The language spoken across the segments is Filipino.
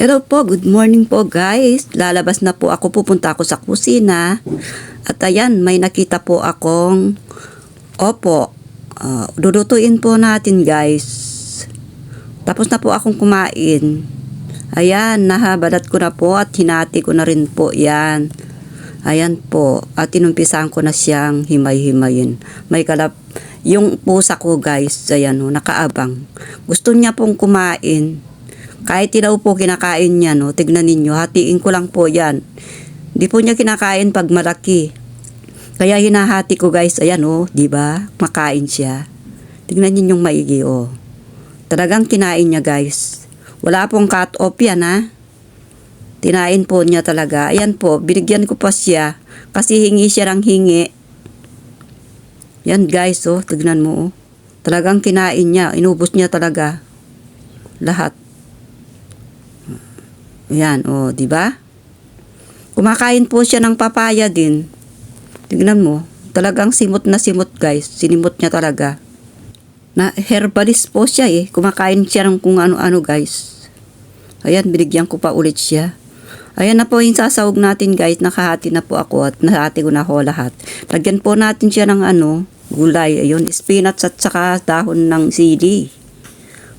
Hello po, good morning po guys. Lalabas na po ako, pupunta ako sa kusina. At ayan, may nakita po akong opo. Uh, dudutuin po natin guys. Tapos na po akong kumain. Ayan, nahabalat ko na po at hinati ko na rin po yan. Ayan po. At inumpisahan ko na siyang himay-himayin. May kalap. Yung pusa ko guys, ayan o, nakaabang. Gusto niya pong kumain. Kahit ilaw po kinakain niya, no? Tignan ninyo, hatiin ko lang po yan. Hindi po niya kinakain pag malaki. Kaya hinahati ko guys, ayan oh, di ba? Makain siya. Tignan niyo yung maigi oh. Talagang kinain niya guys. Wala pong cut off yan ha. Tinain po niya talaga. Ayan po, binigyan ko pa siya. Kasi hingi siya ng hingi. Yan guys oh, tignan mo oh. Talagang kinain niya, inubos niya talaga. Lahat. Yan, oh, di ba? Kumakain po siya ng papaya din. Tignan mo, talagang simot na simot guys. Sinimot niya talaga. Na herbalist po siya eh. Kumakain siya ng kung ano-ano guys. Ayan, binigyan ko pa ulit siya. Ayan na po yung sasawag natin guys. Nakahati na po ako at nahati ko na ho lahat. Lagyan po natin siya ng ano, gulay. Ayun, spinach at saka dahon ng sili.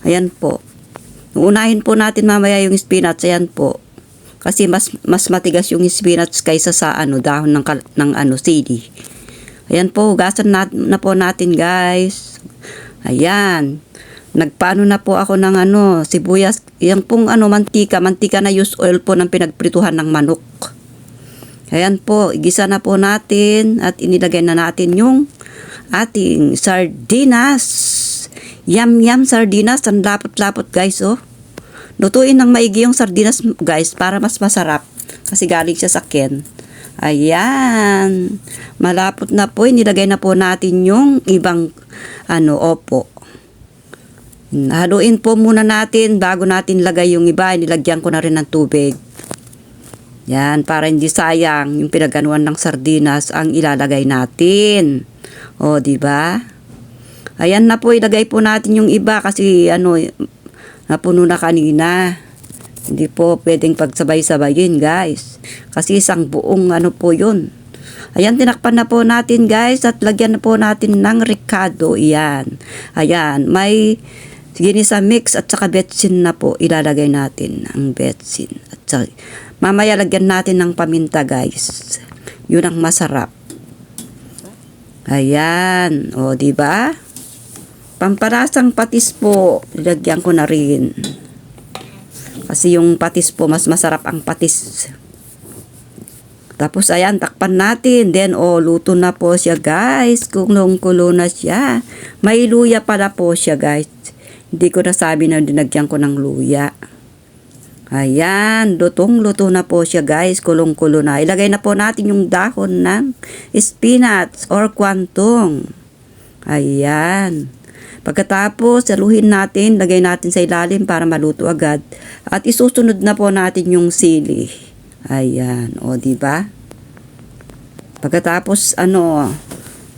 Ayan po. Unahin po natin mamaya yung spinach, ayan po. Kasi mas mas matigas yung spinach kaysa sa ano dahon ng ng ano sili. Ayan po, hugasan na, na po natin, guys. Ayan. Nagpaano na po ako ng ano, sibuyas, yung pong ano, mantika, mantika na use oil po ng pinagprituhan ng manok. Ayan po, igisa na po natin at inilagay na natin yung ating sardinas. Yum sardinas, ang lapot-lapot guys oh. Lutuin ng maigi yung sardinas guys para mas masarap kasi galing siya sa Ken. Ayan. Malapot na po, inilagay na po natin yung ibang ano, opo. Haluin po muna natin bago natin lagay yung iba. Nilagyan ko na rin ng tubig. Yan, para hindi sayang yung pinaganuan ng sardinas ang ilalagay natin. O, di ba? Ayan na po, ilagay po natin yung iba kasi ano, napuno na kanina. Hindi po pwedeng pagsabay-sabayin, guys. Kasi isang buong ano po yun. Ayan, tinakpan na po natin, guys. At lagyan na po natin ng ricado. Iyan. Ayan, may ginisa mix at saka betsin na po ilalagay natin ang betsin. At saka, mamaya lagyan natin ng paminta, guys. Yun ang masarap. Ayan. O, di ba? Pamparasang patis po, nilagyan ko na rin. Kasi yung patis po, mas masarap ang patis. Tapos ayan, takpan natin. Then, oh, luto na po siya guys. Kulong-kulo na siya. May luya pala po siya guys. Hindi ko nasabi na dinagyan ko ng luya. Ayan, lutong-luto na po siya guys. Kulong-kulo na. Ilagay na po natin yung dahon ng spinach or kwantong. Ayan. Pagkatapos, saluhin natin, lagay natin sa ilalim para maluto agad. At isusunod na po natin yung sili. Ayan, o di ba? Pagkatapos ano,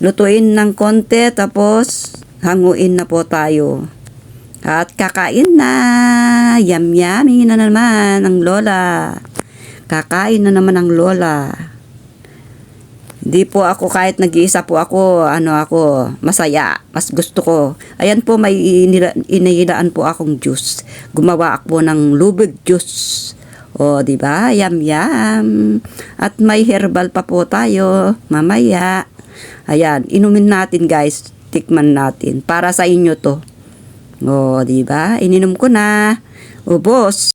lutuin ng konti tapos hanguin na po tayo. At kakain na. Yum yummy na naman ang lola. Kakain na naman ang lola. Hindi po ako kahit nag-iisa po ako, ano ako, masaya. Mas gusto ko. Ayan po may inila, inilaan po akong juice. Gumawa ako ng lubig juice. O, di ba? Yum yum. At may herbal pa po tayo mamaya. Ayan, inumin natin guys. Tikman natin para sa inyo to. O, di ba? Ininom ko na. Ubos.